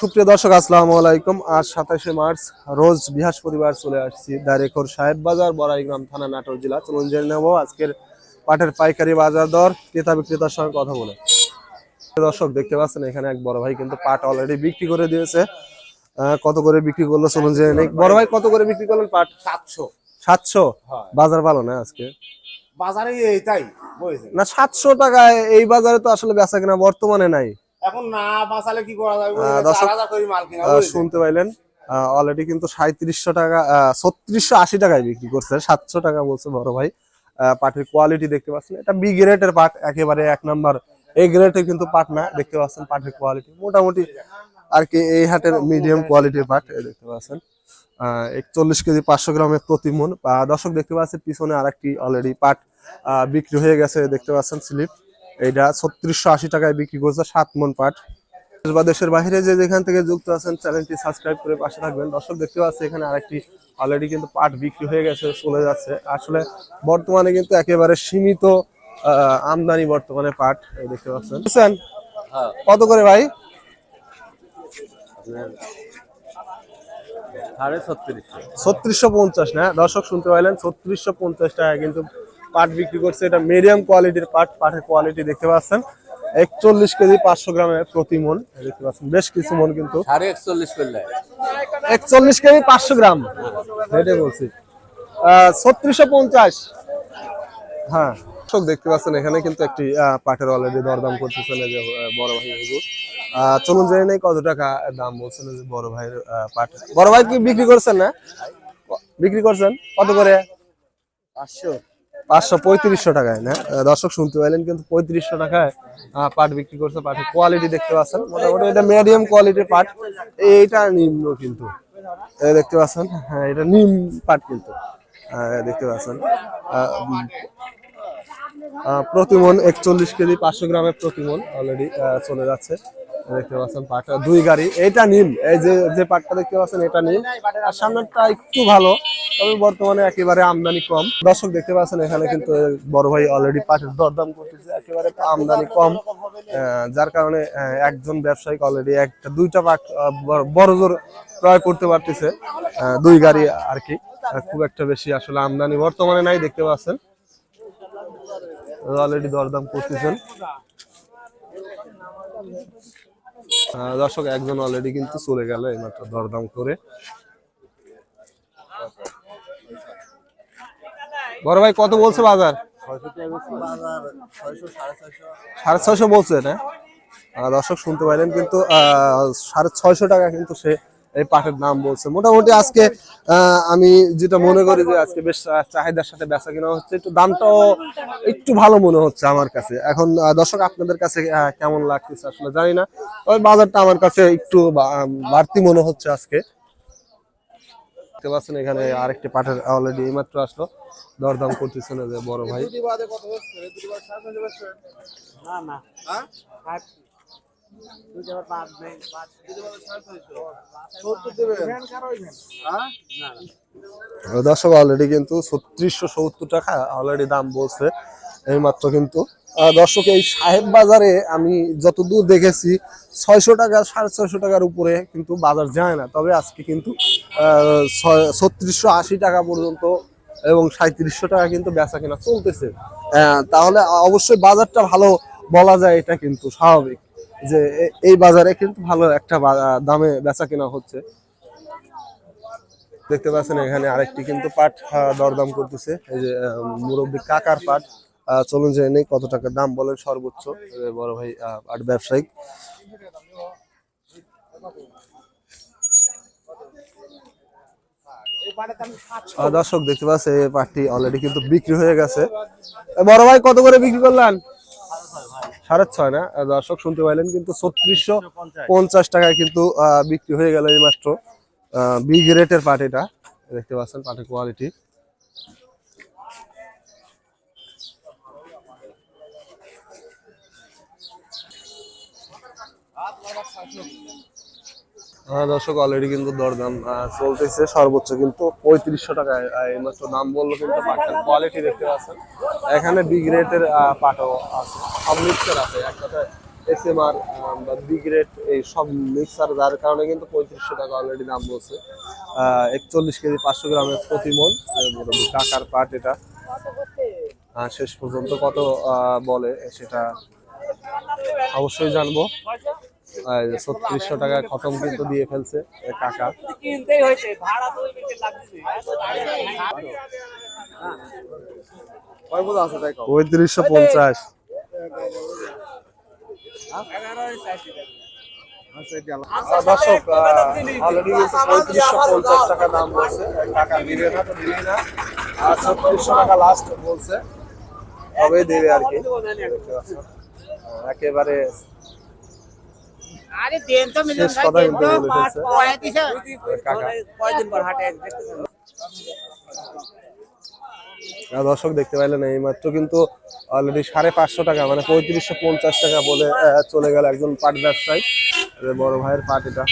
সুপ্রিয় দর্শক আসসালামু আলাইকুম। আজ সাতাশে মার্চ রোজ বৃহস্পতিবার চলে আসছি দারেখোর সাহেব বাজার বড়াইগ্রাম থানা নাটোর জেলা। চলুন জেনে নেব আজকের পাটের পাইকারি বাজার দর। ক্রেতা বিক্রেতার সঙ্গে কথা বলে। দর্শক দেখতে পাচ্ছেন এখানে এক বড় ভাই কিন্তু পাট অলরেডি বিক্রি করে দিয়েছে। কত করে বিক্রি করল চলুন জেনে নেই। বড় ভাই কত করে বিক্রি করলেন পাট? সাতশো। সাতশো? বাজার ভালো না আজকে? বাজারে এইটাই না সাতশো টাকায় এই বাজারে তো আসলে বেচা কিনা বর্তমানে নাই। এখন না বাঁচালে কি করা যাবে? শুনতে পাইলেন অলরেডি কিন্তু সাঁত্রিশশো টাকা ছত্রিশশো আশি টাকায় বিক্রি করছে সাতশো টাকা বলছে বড় ভাই। পাটের কোয়ালিটি দেখতে পাচ্ছেন এটা বি গ্রেডের পাট একেবারে এক নাম্বার এই গ্রেডের কিন্তু পাট না দেখতে পাচ্ছেন পাটের কোয়ালিটি মোটামুটি আর কি এই হাটের মিডিয়াম কোয়ালিটির পাট দেখতে পাচ্ছেন। একচল্লিশ কেজি পাঁচশো গ্রামের প্রতি মন দর্শক দেখতে পাচ্ছেন পিছনে আরেকটি অলরেডি পাট আহ, বিক্রি হয়ে গেছে দেখতে পাচ্ছেন স্লিপ এইটা ছত্রিশশো আশি টাকায় বিক্রি করছে সাত মন পাট। দেশ বা দেশের বাইরে যে যেখান থেকে যুক্ত আছেন চ্যানেলটি সাবস্ক্রাইব করে পাশে থাকবেন। দর্শক দেখতে পাচ্ছি এখানে আরেকটি অলরেডি কিন্তু পাট বিক্রি হয়ে গেছে চলে যাচ্ছে। আসলে বর্তমানে কিন্তু একেবারে সীমিত আমদানি বর্তমানে পাট এই দেখতে পাচ্ছেন। বুঝছেন? কত করে ভাই? ছত্রিশশো পঞ্চাশ না? দর্শক শুনতে পাইলেন ছত্রিশশো পঞ্চাশ টাকা কিন্তু পাট বিক্রি করছে। এটা মিডিয়াম কোয়ালিটির পাট পাটের কোয়ালিটি দেখতে পাচ্ছেন। একচল্লিশ কেজি পাঁচশো গ্রামের প্রতি মন দেখতে পাচ্ছেন। বেশ কিছু মন কিন্তু। সাড়ে একচল্লিশ একচল্লিশ কেজি পাঁচশো গ্রাম। এটাই বলছি। ছত্রিশশো পঞ্চাশ। হ্যাঁ। দর্শক দেখতে পাচ্ছেন এখানে কিন্তু একটি পাটের অলরেডি দরদাম করতেছেন এই যে বড় ভাই হুজুর। চলুন জেনে নেই কত টাকা দাম বলছেন এই যে বড় ভাইয়ের পাট। বড় ভাই কি বিক্রি করছেন না? বিক্রি করছেন? কত করে? পাঁচশো। পাঁচশো পঁয়ত্রিশশো টাকায়, না? দর্শক শুনতে পাইলেন কিন্তু পঁয়ত্রিশশো টাকায় পাট বিক্রি করছে, পাটের কোয়ালিটি দেখতে পাচ্ছেন। মোটামুটি এটা মিডিয়াম কোয়ালিটির পাট। এইটা নিম্ন কিন্তু। দেখতে পাচ্ছেন হ্যাঁ এটা নিম পাট কিন্তু। দেখতে পাচ্ছেন। প্রতিমন একচল্লিশ কেজি, পাঁচশো গ্রামের প্রতিমন অলরেডি চলে যাচ্ছে। দেখতে পাচ্ছেন পাটটা। দুই গাড়ি। এটা নিম এই যে যে পাটটা দেখতে পাচ্ছেন, এটা নিম আর সামনেরটা একটু ভালো, তবে বর্তমানে একেবারে আমদানি কম। দর্শক দেখতে পাচ্ছেন, এখানে কিন্তু বড় ভাই অলরেডি পাটের দরদাম করতেছে। একেবারে আমদানি কম। যার কারণে একজন ব্যবসায়িক অলরেডি একটা, দুইটা পাট বড়- জোর ক্রয় করতে পারতেছে। দুই গাড়ি আর কি। খুব একটা বেশি আসলে আমদানি বর্তমানে নাই, দেখতে পাচ্ছেন। অলরেডি দরদাম করতেছেন। দর্শক একজন অলরেডি কিন্তু চলে গেল এইমাত্র দরদাম করে। বড় ভাই, কত বলছে বাজার? সাড়ে ছয়শো বলছে না? দর্শক শুনতে পাইলেন কিন্তু সাড়ে ছয়শো টাকা কিন্তু সে এই পাটের দাম বলছে। মোটামুটি আজকে আহ, আমি যেটা মনে করি যে আজকে বেশ চাহিদার সাথে বেচা কিনা হচ্ছে। একটু দামটাও একটু ভালো মনে হচ্ছে আমার কাছে। এখন দর্শক আপনাদের কাছে কেমন লাগতেছে আসলে জানি না। তবে বাজারটা আমার কাছে একটু বা- বাড়তি মনে হচ্ছে আজকে। দেখতে পাচ্ছেন এখানে আরেকটি পাটের অলরেডি এইমাত্র আসলো। দরদাম করতেছেন এই যে বড় ভাই। না না। দর্শক অলরেডি কিন্তু ছত্রিশশো সত্তর টাকা অলরেডি দাম বলছে এইমাত্র কিন্তু। দর্শক এই সাহেব বাজারে আমি যতদূর দেখেছি ছয়শো টাকা সাড়ে ছয়শো টাকার উপরে কিন্তু বাজার যায় না। তবে আজকে কিন্তু ছত্রিশশো আশি টাকা পর্যন্ত এবং সাঁত্রিশশো টাকা কিন্তু বেচা কেনা চলতেছে। আহ, তাহলে অবশ্যই বাজারটা ভালো বলা যায় এটা কিন্তু স্বাভাবিক। যে এই বাজারে কিন্তু ভালো একটা দামে বেচা কেনা হচ্ছে। দেখতে পাচ্ছেন এখানে আরেকটি কিন্তু পাট দরদাম করতেছে। এই যে মুরব্বী কাকার পাট। চলুন জেনে নেই কত টাকা দাম বলেন সর্বোচ্চ। বড় ভাই পাট ব্যবসায়িক। দর্শক, দেখতে পাচ্ছে এই পাটটি অলরেডি কিন্তু বিক্রি হয়ে গেছে। বড় ভাই, কত করে বিক্রি করলেন? সাড়ে ছয় না? দর্শক শুনতে পাইলেন কিন্তু ছত্রিশশো পঞ্চাশ। টাকায় কিন্তু বিক্রি হয়ে গেল এই মাত্র বিগ রেটের পাটিটা দেখতে পাচ্ছেন পাটের কোয়ালিটি হ্যাঁ দর্শক অলরেডি কিন্তু দরদাম চলতেছে সর্বোচ্চ কিন্তু পঁয়ত্রিশশো আহ, এইমাত্র দাম বলল কিন্তু পাটটার কোয়ালিটি দেখতে পাচ্ছেন। এখানে বিগ রেটের পাটও আছে। সব মিক্সার আছে। এক কথায় এস এম আর বা বি গ্রেড এই সব মিক্সার যার কারণে কিন্তু পঁয়ত্রিশশো টাকা অলরেডি দাম বলছে। একচল্লিশ কেজি পাঁচশো গ্রামের প্রতি মন টাকার পাট এটা। শেষ পর্যন্ত কত বলে সেটা অবশ্যই জানব। ছত্রিশশো টাকায় খতম কিন্তু দিয়ে ফেলছে কাকা। পঁয়ত্রিশশো পঞ্চাশ। দর্শক অলরেডি পঁয়ত্রিশশো পঞ্চাশ টাকা দাম বলছে। টাকা দিবে না তো দিবে না। আর ছত্রিশশো টাকা লাস্ট বলছে। তবে দেবে আর কি। একেবারে শেষ কথা কিন্তু দর্শক দেখতে পাইলেন এই মাত্র কিন্তু অলরেডি সাড়ে পাঁচশো টাকা মানে পঁয়ত্রিশশো পঞ্চাশ টাকা বলে আহ, চলে গেল একজন পাট ব্যবসায়ী। বড় ভাইয়ের পাট এটা।